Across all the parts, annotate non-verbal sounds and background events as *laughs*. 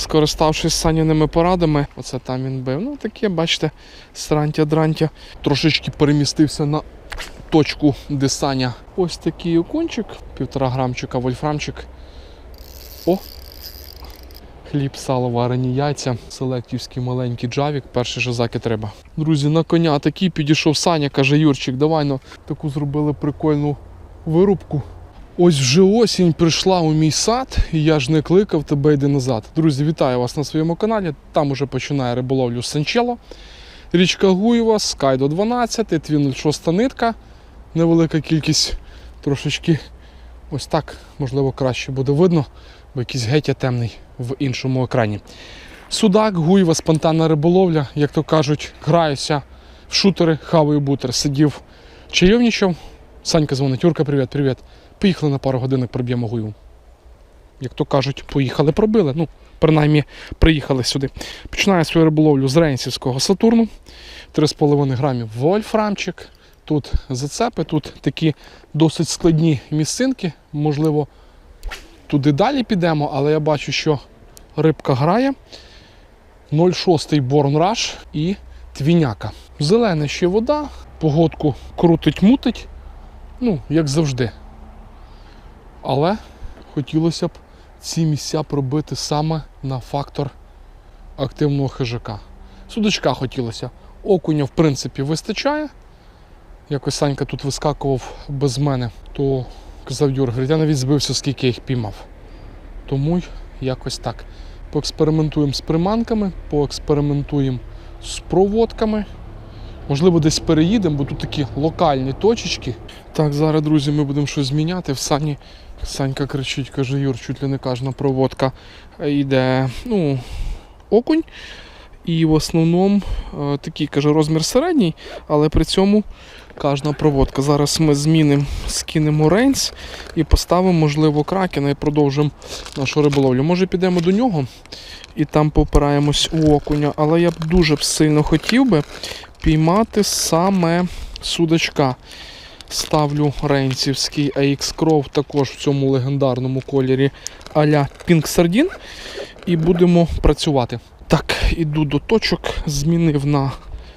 скориставшись саняними порадами, оце там він бив. Ну таке, бачите, срантя-дрантя. Трошечки перемістився на точку, де Саня. Ось такий окунчик, півтора грамчика, вольфрамчик. О! Хліб, сало, варені яйця, селектівський маленький джавік, перший же заки треба. Друзі, на коня такий підійшов Саня, каже Юрчик, давай ну, таку зробили прикольну вирубку. Ось вже осінь прийшла у мій сад, і я ж не кликав тебе йди назад. Друзі, вітаю вас на своєму каналі. Там уже починає риболовлю Санчело. Річка Гуєва, Скайдо 12, тві 06 нитка. Невелика кількість трошечки ось так, можливо, краще буде видно, бо якийсь гетя темний в іншому екрані. Судак, Гуєва, спонтанна риболовля, як то кажуть, граюся в шутери, хаваю бутер. Сидів, чайовнічав. Санька дзвонить, Юрка, привіт, привіт. Поїхали на пару годинок, проб'ємо Гуєву. Як то кажуть, поїхали, пробили. Ну, принаймні, приїхали сюди. Починаю свою риболовлю з Рейнсівського Сатурну. 3,5 грамів вольфрамчик. Тут зацепи, тут такі досить складні місцинки. Можливо, туди далі підемо, але я бачу, що рибка грає. 0,6 Борн Rush і твіняка. Зелена ще вода, погодку крутить-мутить. Ну, як завжди. Але хотілося б ці місця пробити саме на фактор активного хижака. Судочка хотілося. Окуня, в принципі, вистачає. Якось Санька тут вискакував без мене, то казав Юр, я навіть збився, скільки я їх піймав. Тому й якось так. Поекспериментуємо з приманками, поекспериментуємо з проводками. Можливо, десь переїдемо, бо тут такі локальні точечки. Так, зараз, друзі, ми будемо щось зміняти. В сані Санька кричить, каже, Юр, чуть ли не кожна проводка йде ну, окунь. І в основному е, такий каже розмір середній, але при цьому кожна проводка. Зараз ми змінимо, скинемо рейнс і поставимо, можливо, кракена і продовжимо нашу риболовлю. Може підемо до нього і там попираємось у окуня, але я б дуже сильно хотів би піймати саме судачка. Ставлю рейнсівський AX Crow також в цьому легендарному кольорі а-ля Pink Sardine і будемо працювати. Так, іду до точок, змінив на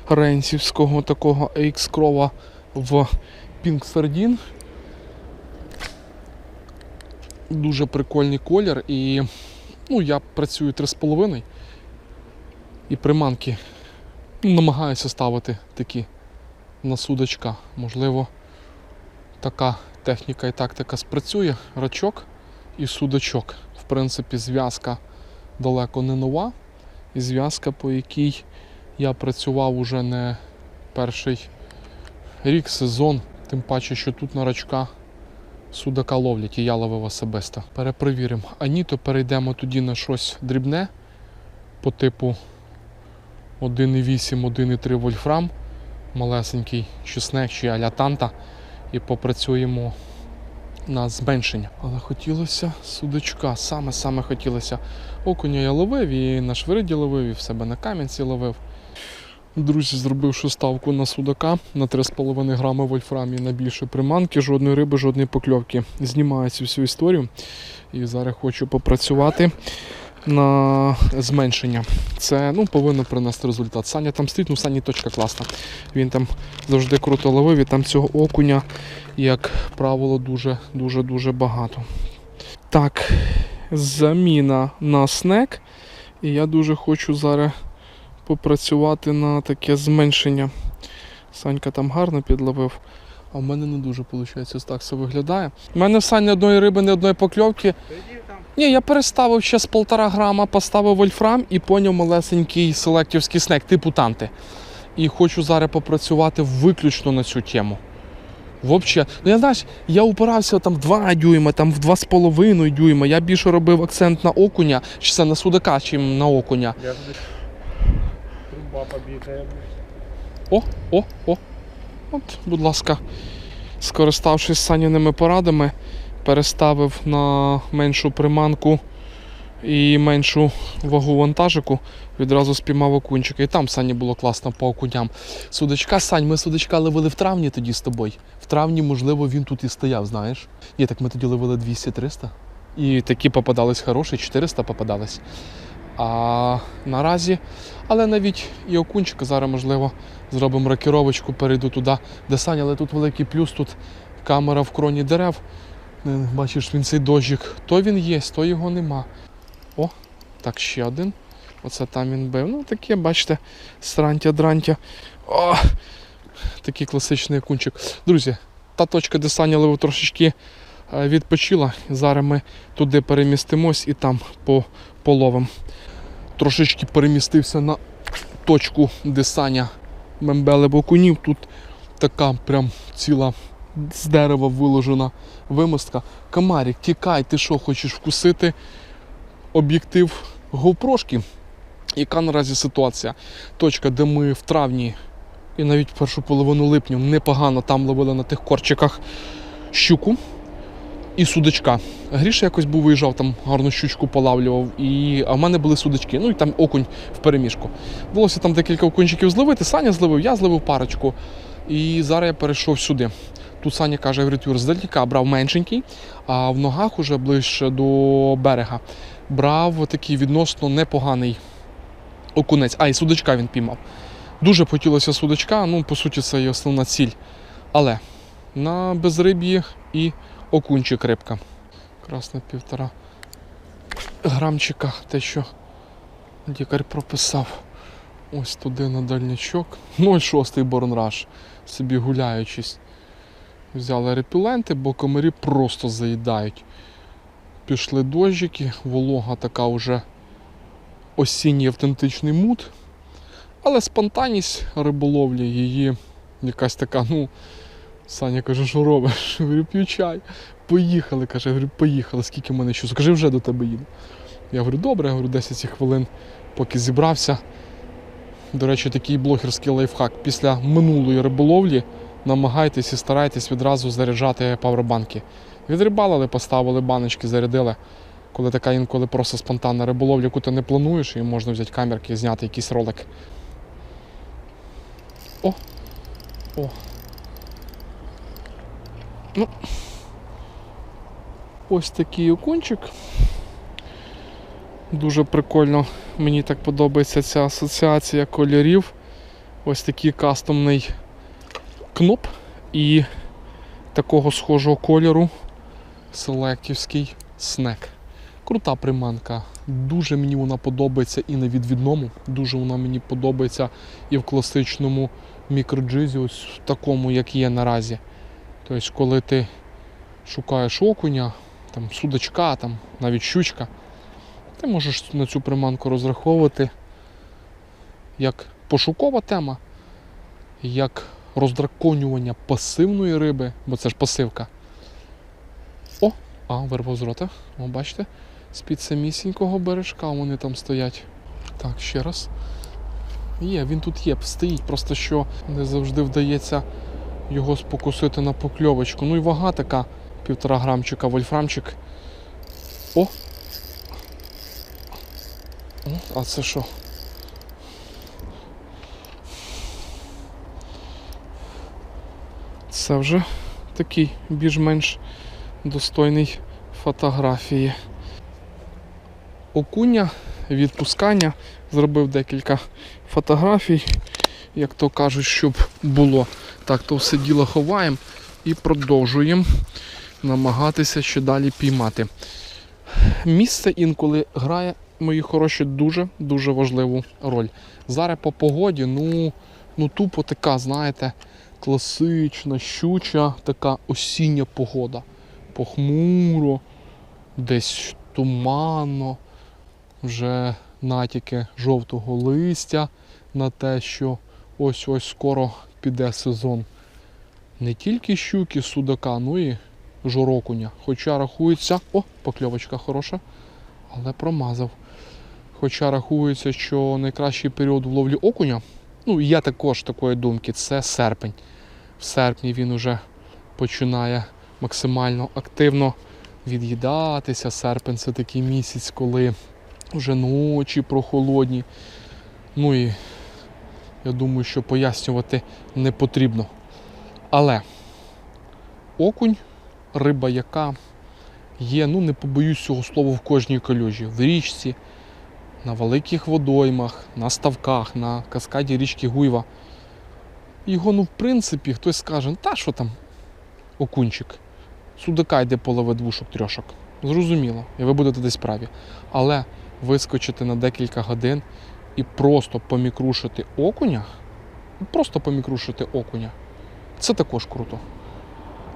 рейнсівського такого AX Crow в Pink Sardine. Дуже прикольний колір і ну, я працюю 3,5 і приманки намагаюся ставити такі на судочка. Можливо, така техніка і тактика спрацює. Рачок і судочок. В принципі, зв'язка далеко не нова. І зв'язка, по якій я працював уже не перший рік, сезон, тим паче, що тут на рачка судака ловлять, і я ловив особисто. Перепровіримо. А ні, то перейдемо тоді на щось дрібне по типу 1,8, 1,3 вольфрам, малесенький чи снег, чи аля танта, і попрацюємо на зменшення. Але хотілося судочка, саме-саме хотілося. Окуня я ловив, і на швириді ловив, і в себе на кам'янці ловив. Друзі, зробивши ставку на судака на 3,5 грами і на більше приманки, жодної риби, жодної покльовки. Знімаю цю всю історію. І зараз хочу попрацювати на зменшення. Це ну, повинно принести результат. Саня там стоїть, ну Сані точка класна. Він там завжди круто ловив, і там цього окуня, як правило, дуже-дуже дуже багато. Так, заміна на снек. І я дуже хочу зараз попрацювати на таке зменшення. Санька там гарно підловив. А в мене не дуже виходить, так все виглядає. У мене в Сані одної риби, не одної покльовки. Ні, я переставив ще з полтора грама, поставив вольфрам і поняв малесенький селектівський снек, типу танти. І хочу зараз попрацювати виключно на цю тему. Взагалі, ну я знаєш, я упирався там в 2 дюйма, там в 2,5 дюйма. Я більше робив акцент на окуня, чи це на судака, чим на окуня. Я труба побігає. О, о, о. От, будь ласка, скориставшись саняними порадами, переставив на меншу приманку і меншу вагу вантажику. Відразу спіймав окунчика. І там Сані було класно по окуням. Судачка, Сань, ми судачка ловили в травні тоді з тобою. В травні, можливо, він тут і стояв, знаєш. Ні, так ми тоді ловили 200-300. І такі попадались хороші, 400 попадались. А наразі, але навіть і окунчика зараз, можливо, зробимо рокіровочку, перейду туди, де Саня, але тут великий плюс, тут камера в кроні дерев. Е, Бачиш, він цей дощик. То він є, то його нема. О, так, ще один. Оце там він бив. Ну, таке, бачите, срантя-дрантя. О, такий класичний окунчик. Друзі, та точка, де Саня ловив трошечки е, відпочила. Зараз ми туди перемістимось і там по, половим. Трошечки перемістився на точку, де Саня мембелив окунів. Тут така прям ціла з дерева виложена вимостка. Камарік, тікай, ти що, хочеш вкусити об'єктив GoPro-шки? Яка наразі ситуація? Точка, де ми в травні і навіть першу половину липня непогано там ловили на тих корчиках щуку і судачка. Гріша якось був виїжджав, там гарну щучку полавлював, і... а в мене були судачки, ну і там окунь в переміжку. Вдалося там декілька окунчиків зловити. Саня зловив, я зловив парочку. І зараз я перейшов сюди. Тут Саня каже, говорить, Юр, здаліка брав меншенький, а в ногах уже ближче до берега брав такий відносно непоганий окунець. А, і судачка він піймав. Дуже хотілося судачка, ну, по суті, це і основна ціль. Але на безриб'ї і окунчик рибка. Красна півтора грамчика, те, що лікар прописав. Ось туди на дальнячок. 0,6 борнраш. Собі гуляючись. Взяли репіленти, бо комарі просто заїдають. Пішли дощики, волога така вже осінній автентичний мут. Але спонтанність риболовлі, її якась така, ну, Саня каже, що робиш? *laughs* Говорю, п'ю чай. Поїхали, каже, говорю, поїхали, скільки в мене часу. Каже, вже до тебе їду. Я говорю, добре, я говорю, 10 хвилин, поки зібрався. До речі, такий блогерський лайфхак. Після минулої риболовлі намагайтесь і старайтесь відразу заряджати павербанки. Відрибалили, поставили баночки, зарядили. Коли така інколи просто спонтанна риболовля, яку ти не плануєш, і можна взяти камерки і зняти якийсь ролик. О! О! Ну, ось такий окунчик. Дуже прикольно. Мені так подобається ця асоціація кольорів. Ось такий кастомний кноп і такого схожого кольору селектівський снек. Крута приманка. Дуже мені вона подобається і на відвідному. Дуже вона мені подобається і в класичному мікроджизі, ось в такому, як є наразі. Тобто, коли ти шукаєш окуня, там, судачка, там, навіть щучка, ти можеш на цю приманку розраховувати як пошукова тема, як роздраконювання пасивної риби, бо це ж пасивка. О, а, вирвав з рота. О, бачите? З-під самісінького бережка вони там стоять. Так, ще раз. Є, він тут є, стоїть, просто що не завжди вдається його спокусити на покльовочку. Ну і вага така, півтора грамчика, вольфрамчик. О! А це що? Це вже такий більш-менш достойний фотографії. Окуня, відпускання. Зробив декілька фотографій, як то кажуть, щоб було. Так, то все діло ховаємо і продовжуємо намагатися ще далі піймати. Місце інколи грає, мої хороші, дуже-дуже важливу роль. Зараз по погоді, ну, ну тупо така, знаєте, класична, щуча, така осіння погода. Похмуро, десь туманно, вже натяки жовтого листя на те, що ось-ось скоро піде сезон. Не тільки щуки, судака, ну і жорокуня. Хоча рахується, о, покльовочка хороша, але промазав. Хоча рахується, що найкращий період в ловлі окуня, ну я також такої думки, це серпень. В серпні він уже починає максимально активно від'їдатися. Серпень це такий місяць, коли вже ночі прохолодні. Ну і я думаю, що пояснювати не потрібно. Але окунь, риба, яка є, ну не побоюсь цього слова в кожній калюжі, в річці, на великих водоймах, на ставках, на каскаді річки Гуйва. Його, ну, в принципі, хтось скаже, «Ну, та що там, окунчик. Судака йде полове двушок трьошок. Зрозуміло, і ви будете десь праві. Але вискочити на декілька годин і просто помікрушити окуня, просто помікрушити окуня, це також круто.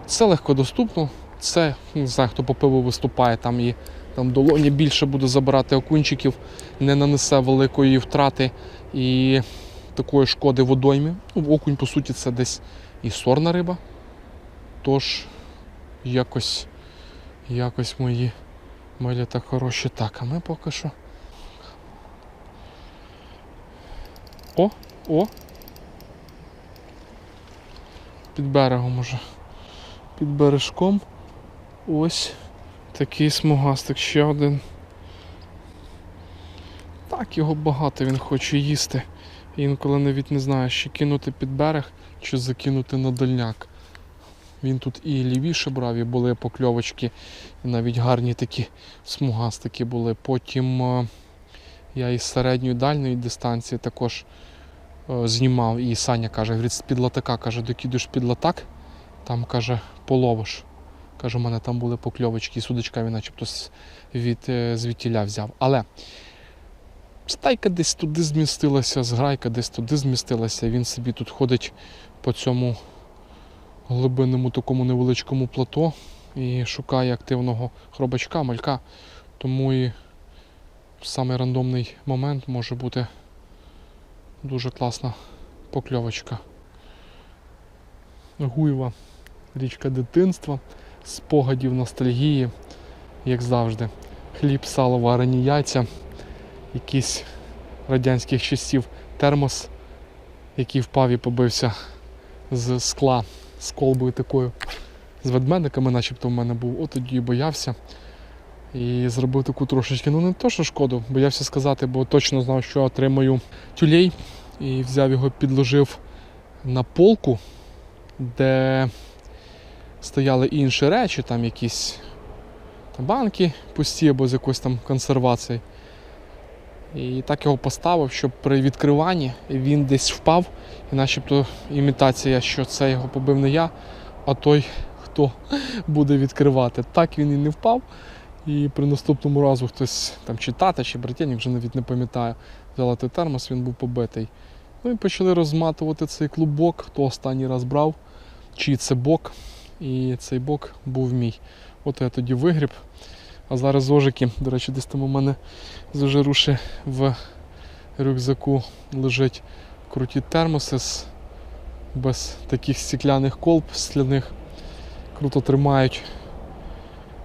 Це легкодоступно, це, не знаю, хто по пиву виступає, там і там долоні більше буде забирати окунчиків, не нанесе великої втрати і такої шкоди водоймі. Ну, окунь, по суті, це десь і сорна риба. Тож якось, якось мої милі та хороші. Так, а ми поки що. О, о. Під берегом уже. Під бережком. Ось такий смугастик, ще один. Так, його багато, він хоче їсти. Інколи навіть не знає, чи кинути під берег, чи закинути на дальняк. Він тут і лівіше брав, і були покльовочки, і навіть гарні такі смугастики були. Потім е, я із середньої дальньої дистанції також е, знімав. І Саня каже, з під латака, каже, докидуєш під латак, там каже, половиш. Каже, у мене там були покльовочки, і судочка він начебто від е, звідтіля взяв. Але стайка десь туди змістилася, зграйка десь туди змістилася. Він собі тут ходить по цьому глибинному такому невеличкому плато і шукає активного хробачка, малька. Тому і в самий рандомний момент може бути дуже класна покльовочка. Гуєва, річка дитинства, спогадів ностальгії, як завжди. Хліб, сало, варені яйця, якісь радянських часів термос, який впав і побився з скла, з колбою такою, з ведмедиками, начебто в мене був. От тоді боявся. І зробив таку трошечки, ну не то, що шкоду, боявся сказати, бо точно знав, що отримаю тюлей. І взяв його, підложив на полку, де стояли інші речі, там якісь там банки пусті або з якоюсь там консервацією. І так його поставив, щоб при відкриванні він десь впав, і начебто імітація, що це його побив не я, а той, хто *laughs* буде відкривати. Так він і не впав. І при наступному разу хтось там чи тата, чи братєнік, вже навіть не пам'ятаю, взяла термос, він був побитий. Ну і почали розматувати цей клубок, хто останній раз брав, чий це бок. І цей бок був мій. От я тоді вигріб. А зараз зожики, до речі, десь там у мене зажируші в рюкзаку лежать круті термоси з, без таких стекляних колб скляних. Круто тримають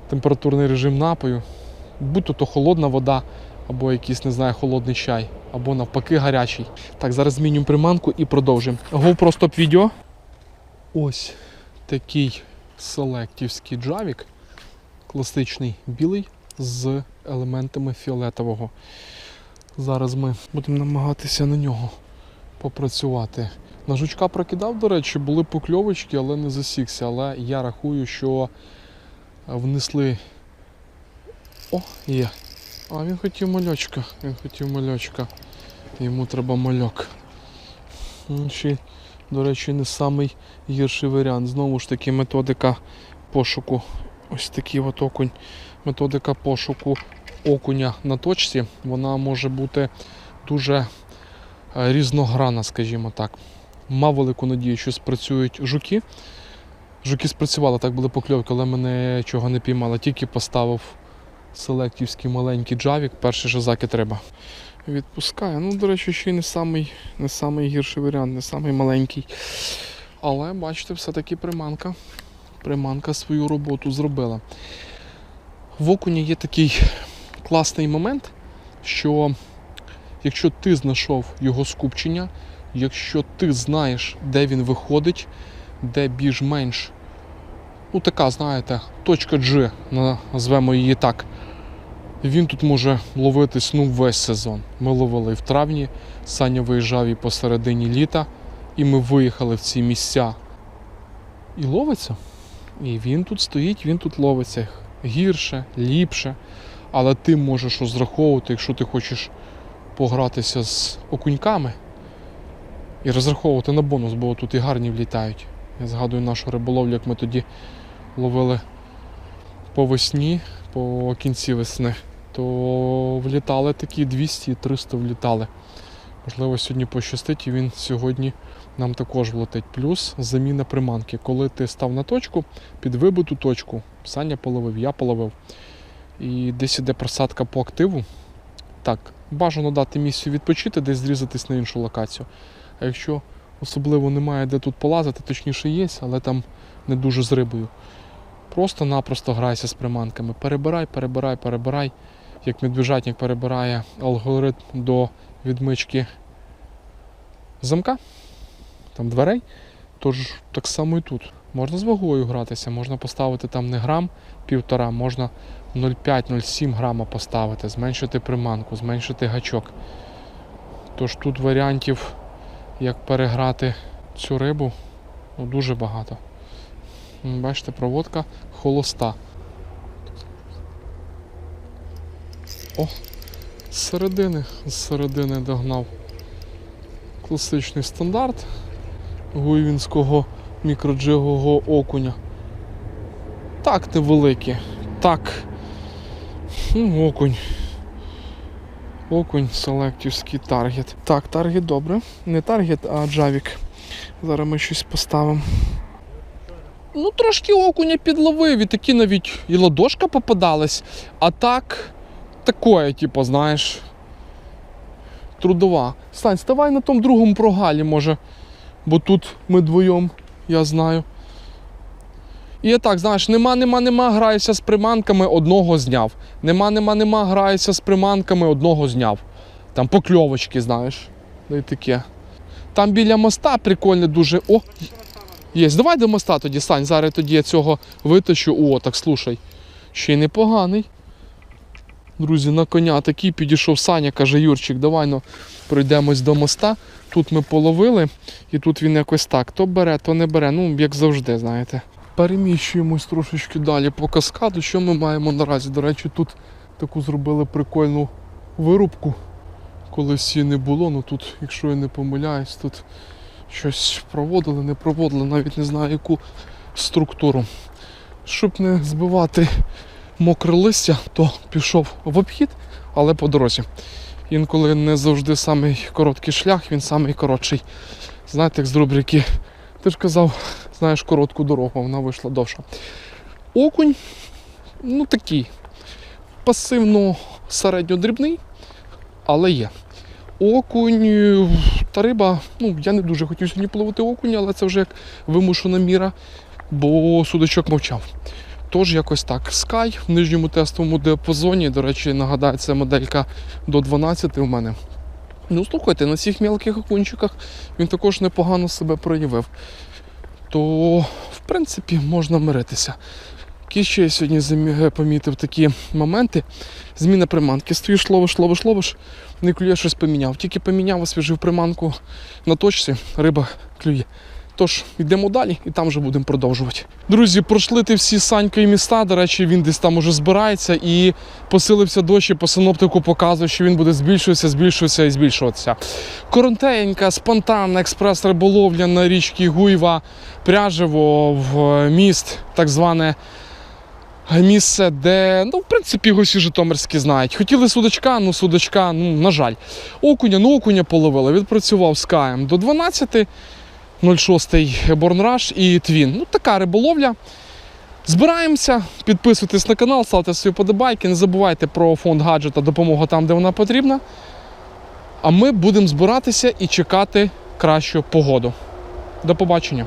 температурний режим напою. Будь то, холодна вода, або якийсь, не знаю, холодний чай, або навпаки гарячий. Так, зараз змінюємо приманку і продовжимо. GoPro стоп відео. Ось такий селектівський джавік, класичний білий з елементами фіолетового. Зараз ми будемо намагатися на нього попрацювати. На жучка прокидав, до речі, були покльовочки, але не засікся. Але я рахую, що внесли. О, є. А він хотів мальочка. Він хотів мальочка. Йому треба мальок. Ще, до речі, не самий гірший варіант. Знову ж таки, методика пошуку. Ось такий от окунь. Методика пошуку окуня на точці. Вона може бути дуже е, різнограна, скажімо так. Мав велику надію, що спрацюють жуки. Жуки спрацювали, так були покльовки, але мене чого не піймали. Тільки поставив селектівський маленький джавік, перший же закид треба. Відпускає. Ну, до речі, ще й не самий, не самий гірший варіант, не самий маленький. Але бачите, все-таки приманка. Приманка свою роботу зробила. В окуні є такий класний момент, що якщо ти знайшов його скупчення, якщо ти знаєш, де він виходить, де більш-менш, ну така, знаєте, точка G, назвемо її так. Він тут може ловитись ну, весь сезон. Ми ловили і в травні, Саня виїжджав і посередині літа, і ми виїхали в ці місця. І ловиться. І він тут стоїть, він тут ловиться гірше, ліпше. Але ти можеш розраховувати, якщо ти хочеш погратися з окуньками і розраховувати на бонус, бо тут і гарні влітають. Я згадую нашу риболовлю, як ми тоді ловили по весні, по кінці весни, то влітали такі 200-300 влітали. Можливо, сьогодні пощастить, і він сьогодні нам також влетить. Плюс заміна приманки. Коли ти став на точку, під вибиту точку, Саня половив, я половив. І десь іде просадка по активу. Так, бажано дати місію відпочити, десь зрізатись на іншу локацію. А якщо особливо немає де тут полазити, точніше є, але там не дуже з рибою. Просто-напросто грайся з приманками. Перебирай, перебирай, перебирай. Як медвіжатник перебирає алгоритм до відмички замка, там дверей. Тож так само і тут. Можна з вагою гратися, можна поставити там не грам півтора, можна 0,5-0,7 грама поставити, зменшити приманку, зменшити гачок. Тож тут варіантів, як переграти цю рибу, ну, дуже багато. Бачите, проводка холоста. О, з середини, з середини догнав. Класичний стандарт гуйвінського мікроджигового окуня. Так невеликі. Так. Ну, окунь. Окунь селектівський таргет. Так, таргет добре. Не таргет, а джавік. Зараз ми щось поставимо. Ну, трошки окуня підловив, і такі навіть і ладошка попадалась, а так, такое, типу, знаєш. Трудова. Стань, ставай на тому другому прогалі, може. Бо тут ми двоєм, я знаю. І я так, знаєш, нема, нема, нема, граюся з приманками, одного зняв. Нема, нема, нема, граюся з приманками, одного зняв. Там покльовочки, знаєш. Ну і таке. Там біля моста прикольне дуже. О! Є. Давай до моста тоді, Сань. Зараз тоді я цього витащу. О, так слушай. Ще й непоганий. Друзі, на коня такий підійшов Саня, каже Юрчик, давай ну, пройдемось до моста. Тут ми половили, і тут він якось так. То бере, то не бере. Ну, як завжди, знаєте. Переміщуємось трошечки далі по каскаду. Що ми маємо наразі? До речі, тут таку зробили прикольну вирубку. Колись її не було, ну тут, якщо я не помиляюсь, тут щось проводили, не проводили, навіть не знаю яку структуру. Щоб не збивати мокре листя, то пішов в обхід, але по дорозі. Інколи не завжди самий короткий шлях, він самий коротший. Знаєте, як з рубрики, ти ж казав, знаєш коротку дорогу, вона вийшла довша. Окунь, ну такий, пасивно середньодрібний, але є. Окунь та риба, ну я не дуже хотів сьогодні половити окунь, але це вже як вимушена міра, бо судачок мовчав. Тож якось так. Sky в нижньому тестовому діапазоні, до речі, нагадаю, це моделька до 12 у мене. Ну, слухайте, на цих мілких окунчиках він також непогано себе проявив. То, в принципі, можна миритися. Які ще я сьогодні помітив такі моменти. Зміна приманки. Стоїш, ловиш, ловиш, ловиш, не клює, щось поміняв. Тільки поміняв, освіжив приманку на точці, риба клює. Тож, йдемо далі і там вже будемо продовжувати. Друзі, пройшли ти всі саньки міста. До речі, він десь там уже збирається і посилився дощ, і по синоптику показує, що він буде збільшуватися, збільшуватися і збільшуватися. Коротенька, спонтанна експрес-риболовля на річці Гуйва, Пряжево, в міст, так зване місце, де, ну, в принципі, його всі житомирські знають. Хотіли судачка, ну судачка, ну, на жаль. Окуня, ну окуня половили. Відпрацював з Каєм до 12. 06 Борнраш і Твін. Ну, така риболовля. Збираємося, підписуйтесь на канал, ставте свої подобайки. Не забувайте про фонд гаджета, допомога там, де вона потрібна. А ми будемо збиратися і чекати кращу погоду. До побачення.